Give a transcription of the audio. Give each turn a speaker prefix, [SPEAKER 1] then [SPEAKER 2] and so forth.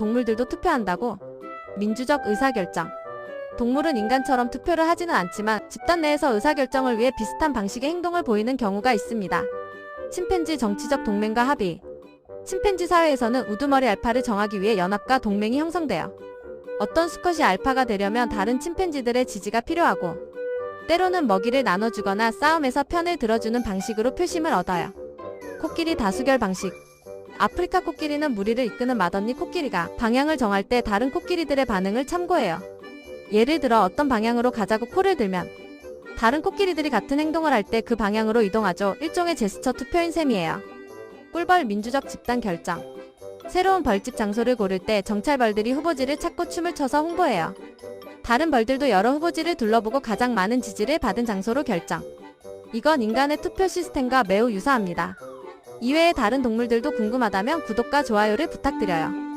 [SPEAKER 1] 동물들도 투표한다고? 민주적 의사결정. 동물은 인간처럼 투표를 하지는 않지만 집단 내에서 의사결정을 위해 비슷한 방식의 행동을 보이는 경우가 있습니다. 침팬지 정치적 동맹과 합의. 침팬지 사회에서는 우두머리 알파를 정하기 위해 연합과 동맹이 형성돼요. 어떤 수컷이 알파가 되려면 다른 침팬지들의 지지가 필요하고 때로는 먹이를 나눠주거나 싸움에서 편을 들어주는 방식으로 표심을 얻어요. 코끼리 다수결 방식. 아프리카 코끼리는 무리를 이끄는 맏언니 코끼리가 방향을 정할 때 다른 코끼리들의 반응을 참고해요. 예를 들어 어떤 방향으로 가자고 코를 들면 다른 코끼리들이 같은 행동을 할 때 그 방향으로 이동하죠. 일종의 제스처 투표인 셈이에요. 꿀벌 민주적 집단 결정. 새로운 벌집 장소를 고를 때 정찰벌들이 후보지를 찾고 춤을 춰서 홍보해요. 다른 벌들도 여러 후보지를 둘러보고 가장 많은 지지를 받은 장소로 결정. 이건 인간의 투표 시스템과 매우 유사합니다. 이외의 다른 동물들도 궁금하다면 구독과 좋아요를 부탁드려요.